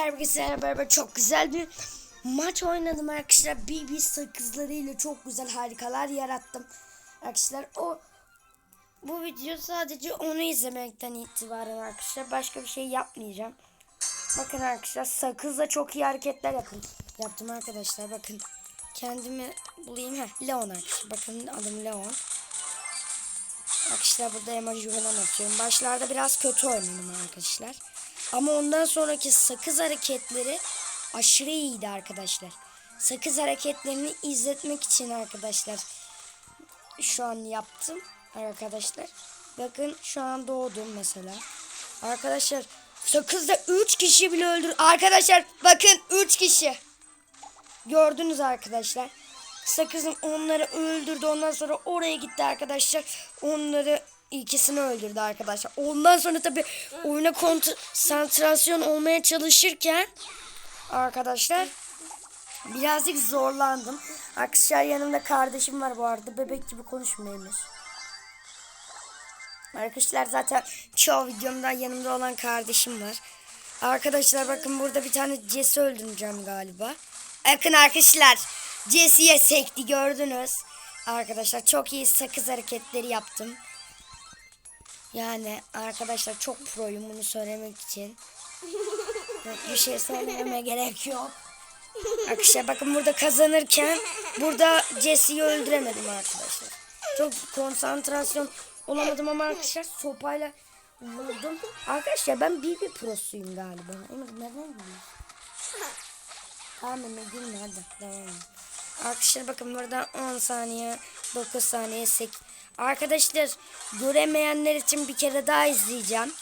Arkadaşlar beraber çok güzel bir maç oynadım arkadaşlar. BB sakızlarıyla çok güzel harikalar yarattım. Arkadaşlar o bu video sadece onu izlemekten itibaren arkadaşlar. Başka bir şey yapmayacağım. Bakın arkadaşlar sakızla çok iyi hareketler yapın. Yaptım arkadaşlar bakın. Kendimi bulayım. Heh, Leon arkadaşlar. Bakın adım Leon. Arkadaşlar burada emoji falan atıyorum. Başlarda biraz kötü oynadım arkadaşlar. Ama ondan sonraki sakız hareketleri aşırı iyiydi arkadaşlar. Sakız hareketlerini izletmek için arkadaşlar şu an yaptım arkadaşlar. Bakın şu an doğdum mesela. Arkadaşlar sakızda 3 kişi bile öldür. Arkadaşlar bakın 3 kişi. Gördünüz arkadaşlar. Sakızın onları öldürdü. Ondan sonra oraya gitti arkadaşlar. Onları ikisini öldürdü arkadaşlar. Ondan sonra tabi oyuna konsantrasyon olmaya çalışırken arkadaşlar birazcık zorlandım. Arkadaşlar yanımda kardeşim var bu arada. Bebek gibi konuşmuyoruz. Arkadaşlar zaten çoğu videomda yanımda olan kardeşim var. Arkadaşlar bakın burada bir tane Jesse öldüreceğim galiba. Bakın arkadaşlar Jesse'ye sekti gördünüz. Arkadaşlar çok iyi sakız hareketleri yaptım. Yani arkadaşlar çok proyum bunu söylemek için. Bir şey söylememe gerek yok. Arkadaşlar bakın burada kazanırken burada Jesse'yi öldüremedim arkadaşlar. Çok konsantrasyon olamadım ama arkadaşlar sopayla vurdum. Arkadaşlar ben BB prosuyum galiba. Emir neden gülüyorsun? Tamam Emir gülme hadi devam. Arkadaşlar bakın burada 10 saniye 9 saniye 8 Arkadaşlar göremeyenler için bir kere daha izleyeceğim.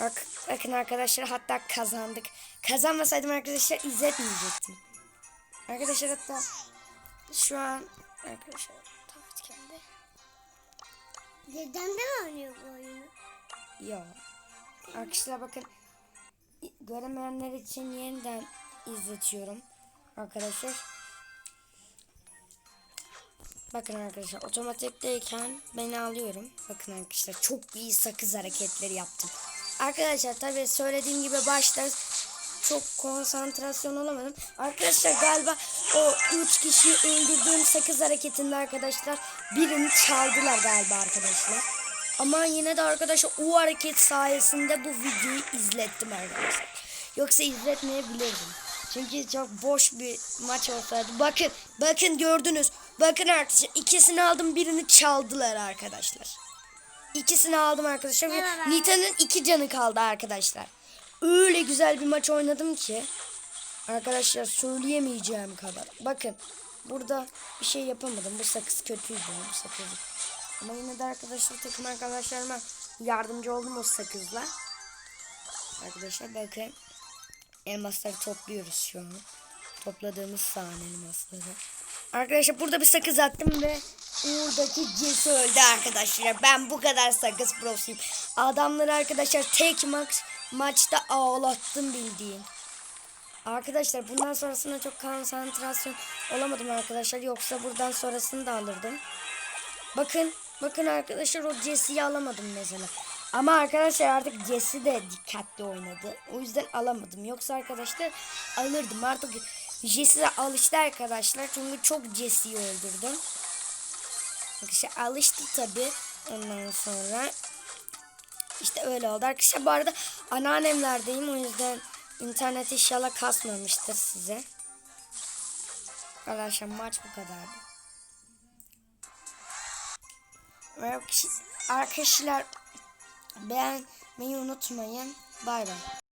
Bak, bakın arkadaşlar hatta kazandık. Kazanmasaydım arkadaşlar izletmeyecektim. Arkadaşlar hatta şu an arkadaşlar tabii kendi. Dedem de mi oynuyor bu oyunu? Yok. Arkadaşlar bakın göremeyenler için yeniden izletiyorum. Arkadaşlar. Bakın arkadaşlar otomatikteyken beni alıyorum. Bakın arkadaşlar çok iyi sakız hareketleri yaptım. Arkadaşlar tabi söylediğim gibi başta çok konsantrasyon olamadım. Arkadaşlar galiba o 3 kişiyi öldürdüğüm sakız hareketinde arkadaşlar birini çaldılar galiba arkadaşlar. Ama yine de arkadaşlar o hareket sayesinde bu videoyu izlettim arkadaşlar. Yoksa izletmeyebilirdim. Çünkü çok boş bir maç olsaydı. Bakın, bakın gördünüz. Bakın arkadaşlar ikisini aldım birini çaldılar arkadaşlar. İkisini aldım arkadaşlar. Nita'nın iki canı kaldı arkadaşlar. Öyle güzel bir maç oynadım ki. Arkadaşlar söyleyemeyeceğim kadar. Bakın burada bir şey yapamadım. Bu sakız kötüydü. Bu sakız. Ama yine de arkadaşlar takım arkadaşlarıma yardımcı oldum o sakızla. Arkadaşlar bakın. Elmasları topluyoruz şu an. Topladığımız sahne elmasları. Arkadaşlar burada bir sakız attım ve Uğur'daki Jesse öldü arkadaşlar. Ben bu kadar sakız prosuyum. Adamları arkadaşlar tek maç maçta ağlattım bildiğin. Arkadaşlar bundan sonrasında çok konsantrasyon olamadım arkadaşlar. Yoksa buradan sonrasını da alırdım. Bakın bakın arkadaşlar o Jesse'yi alamadım mesela. Ama arkadaşlar artık Jesse de dikkatli oynadı. O yüzden alamadım. Yoksa arkadaşlar alırdım. Artık Jesse de alıştı arkadaşlar. Çünkü çok Jesse'yi öldürdüm. Arkadaşlar alıştı tabi. Ondan sonra işte öyle oldu. Arkadaşlar bu arada anneannemlerdeyim. O yüzden internet inşallah kasmamıştır size. Arkadaşlar maç bu kadardı. Arkadaşlar beğenmeyi unutmayın. Bay bay.